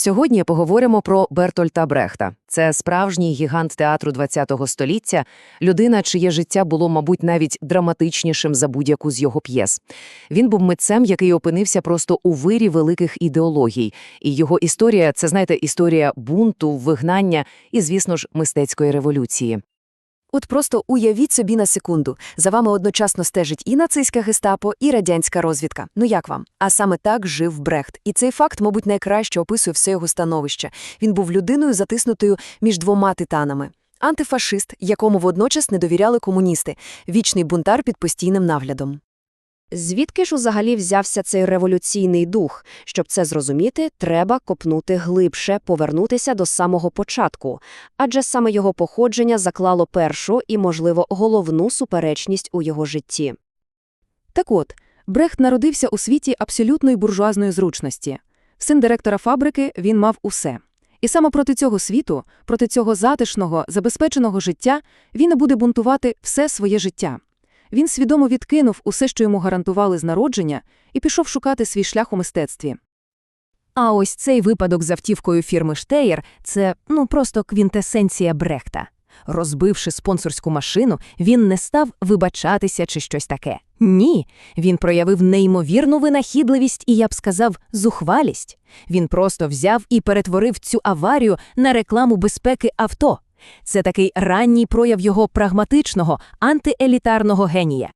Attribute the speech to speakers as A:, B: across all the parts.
A: Сьогодні поговоримо про Бертольта Брехта. Це справжній гігант театру ХХ століття, людина, чиє життя було, мабуть, навіть драматичнішим за будь-яку з його п'єс. Він був митцем, який опинився просто у вирі великих ідеологій. І його історія – це, знаєте, історія бунту, вигнання і, звісно ж, мистецької революції.
B: От просто уявіть собі на секунду. За вами одночасно стежить і нацистська гестапо, і радянська розвідка. Ну як вам? А саме так жив Брехт. І цей факт, мабуть, найкраще описує все його становище. Він був людиною, затиснутою між двома титанами. Антифашист, якому водночас не довіряли комуністи, вічний бунтар під постійним наглядом.
C: Звідки ж взагалі взявся цей революційний дух? Щоб це зрозуміти, треба копнути глибше, повернутися до самого початку. Адже саме його походження заклало першу і, можливо, головну суперечність у його житті.
D: Так от, Брехт народився у світі абсолютної буржуазної зручності. Син директора фабрики, він мав усе. І саме проти цього світу, проти цього затишного, забезпеченого життя, він буде бунтувати все своє життя. Він свідомо відкинув усе, що йому гарантували з народження, і пішов шукати свій шлях у мистецтві.
E: А ось цей випадок з автівкою фірми Штеєр – це, ну, просто квінтесенція Брехта. Розбивши спонсорську машину, він не став вибачатися чи щось таке. Ні, він проявив неймовірну винахідливість і, я б сказав, зухвалість. Він просто взяв і перетворив цю аварію на рекламу безпеки авто. Це такий ранній прояв його прагматичного, антиелітарного генія.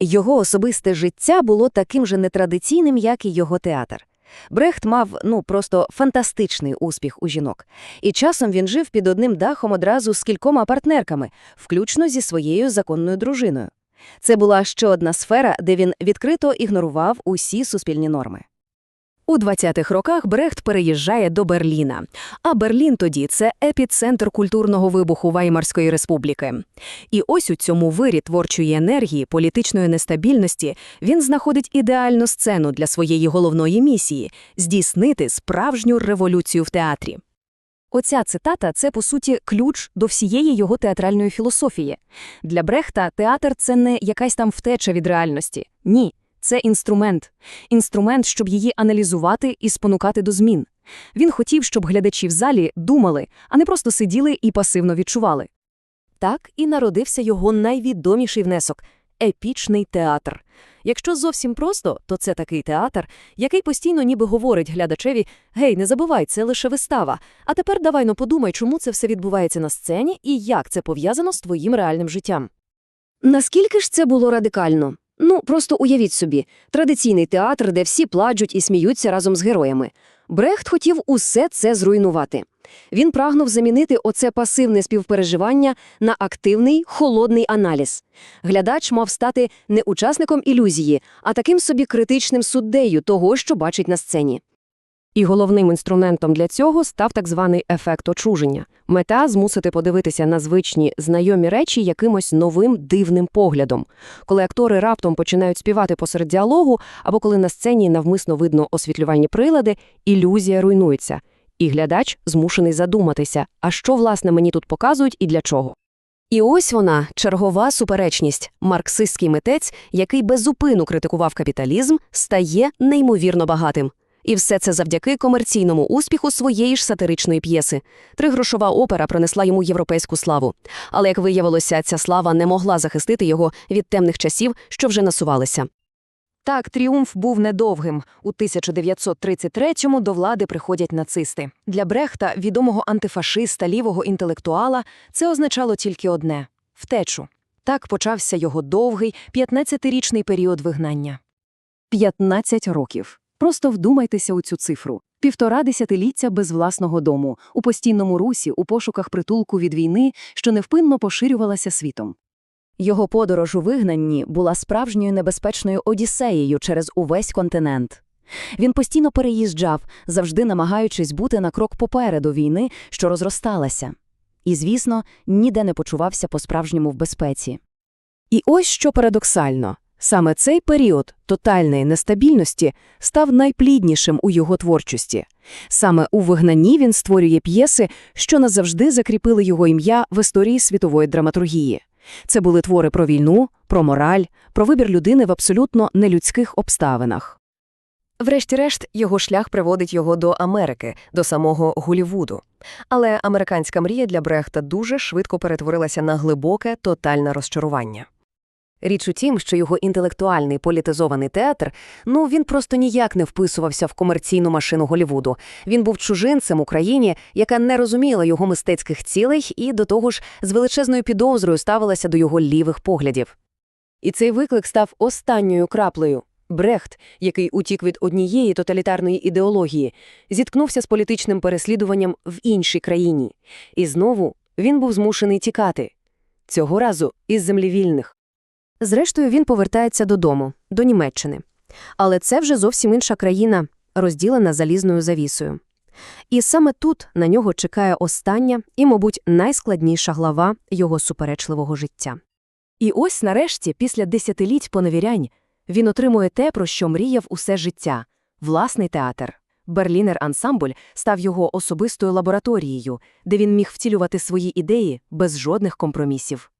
C: Його особисте життя було таким же нетрадиційним, як і його театр. Брехт мав, ну, просто фантастичний успіх у жінок. І часом він жив під одним дахом одразу з кількома партнерками, включно зі своєю законною дружиною. Це була ще одна сфера, де він відкрито ігнорував усі суспільні норми.
E: У 20-х роках Брехт переїжджає до Берліна. А Берлін тоді це епіцентр культурного вибуху Ваймарської республіки. І ось у цьому вирі творчої енергії, політичної нестабільності він знаходить ідеальну сцену для своєї головної місії здійснити справжню революцію в театрі. Оця цитата це, по суті, ключ до всієї його театральної філософії. Для Брехта театр це не якась там втеча від реальності. Ні. Це інструмент. Інструмент, щоб її аналізувати і спонукати до змін. Він хотів, щоб глядачі в залі думали, а не просто сиділи і пасивно відчували.
B: Так і народився його найвідоміший внесок – епічний театр. Якщо зовсім просто, то це такий театр, який постійно ніби говорить глядачеві «Гей, не забувай, це лише вистава, а тепер давай ну подумай, чому це все відбувається на сцені і як це пов'язано з твоїм реальним життям».
C: Наскільки ж це було радикально? Ну, просто уявіть собі, традиційний театр, де всі плачуть і сміються разом з героями. Брехт хотів усе це зруйнувати. Він прагнув замінити оце пасивне співпереживання на активний, холодний аналіз. Глядач мав стати не учасником ілюзії, а таким собі критичним суддею того, що бачить на сцені.
A: І головним інструментом для цього став так званий ефект очуження. Мета – змусити подивитися на звичні, знайомі речі якимось новим, дивним поглядом. Коли актори раптом починають співати посеред діалогу, або коли на сцені навмисно видно освітлювальні прилади, ілюзія руйнується. І глядач змушений задуматися, а що, власне, мені тут показують і для чого. І ось вона, чергова суперечність. Марксистський митець, який безупину критикував капіталізм, стає неймовірно багатим. І все це завдяки комерційному успіху своєї ж сатиричної п'єси. Тригрошова опера принесла йому європейську славу. Але, як виявилося, ця слава не могла захистити його від темних часів, що вже насувалися.
D: Так, тріумф був недовгим. У 1933-му до влади приходять нацисти. Для Брехта, відомого антифашиста, лівого інтелектуала, це означало тільки одне – втечу. Так почався його довгий, 15-річний період вигнання.
B: 15 років. Просто вдумайтеся у цю цифру. Півтора десятиліття без власного дому, у постійному русі, у пошуках притулку від війни, що невпинно поширювалася світом. Його подорож у вигнанні була справжньою небезпечною одіссеєю через увесь континент. Він постійно переїжджав, завжди намагаючись бути на крок попереду війни, що розросталася. І, звісно, ніде не почувався по-справжньому в безпеці.
A: І ось що парадоксально. Саме цей період тотальної нестабільності став найпліднішим у його творчості. Саме у вигнанні він створює п'єси, що назавжди закріпили його ім'я в історії світової драматургії. Це були твори про війну, про мораль, про вибір людини в абсолютно нелюдських обставинах.
F: Врешті-решт, його шлях приводить його до Америки, до самого Голівуду. Але американська мрія для Брехта дуже швидко перетворилася на глибоке, тотальне розчарування.
C: Річ у тім, що його інтелектуальний політизований театр, ну він просто ніяк не вписувався в комерційну машину Голівуду. Він був чужинцем Україні, яка не розуміла його мистецьких цілей і до того ж з величезною підозрою ставилася до його лівих поглядів. І цей виклик став останньою краплею. Брехт, який утік від однієї тоталітарної ідеології, зіткнувся з політичним переслідуванням в іншій країні. І знову він був змушений тікати. Цього разу із землі вільних.
A: Зрештою, він повертається додому, до Німеччини. Але це вже зовсім інша країна, розділена залізною завісою. І саме тут на нього чекає остання і, мабуть, найскладніша глава його суперечливого життя. І ось нарешті, після десятиліть поневірянь, він отримує те, про що мріяв усе життя – власний театр. Берлінер ансамбль став його особистою лабораторією, де він міг втілювати свої ідеї без жодних компромісів.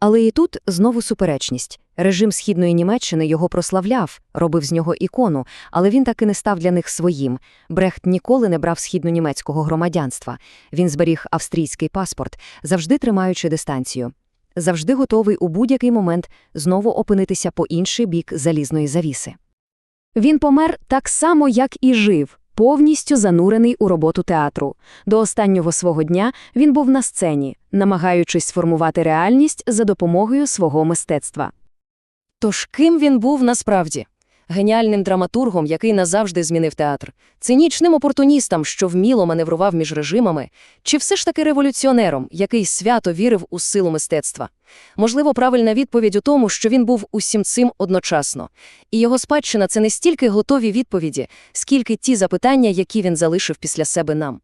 A: Але і тут знову суперечність. Режим Східної Німеччини його прославляв, робив з нього ікону, але він таки не став для них своїм. Брехт ніколи не брав східнонімецького громадянства. Він зберіг австрійський паспорт, завжди тримаючи дистанцію. Завжди готовий у будь-який момент знову опинитися по інший бік залізної завіси. Він помер так само, як і жив, повністю занурений у роботу театру. До останнього свого дня він був на сцені, намагаючись сформувати реальність за допомогою свого мистецтва.
C: Тож ким він був насправді? Геніальним драматургом, який назавжди змінив театр, цинічним опортуністом, що вміло маневрував між режимами, чи все ж таки революціонером, який свято вірив у силу мистецтва? Можливо, правильна відповідь у тому, що він був усім цим одночасно. І його спадщина – це не стільки готові відповіді, скільки ті запитання, які він залишив після себе нам.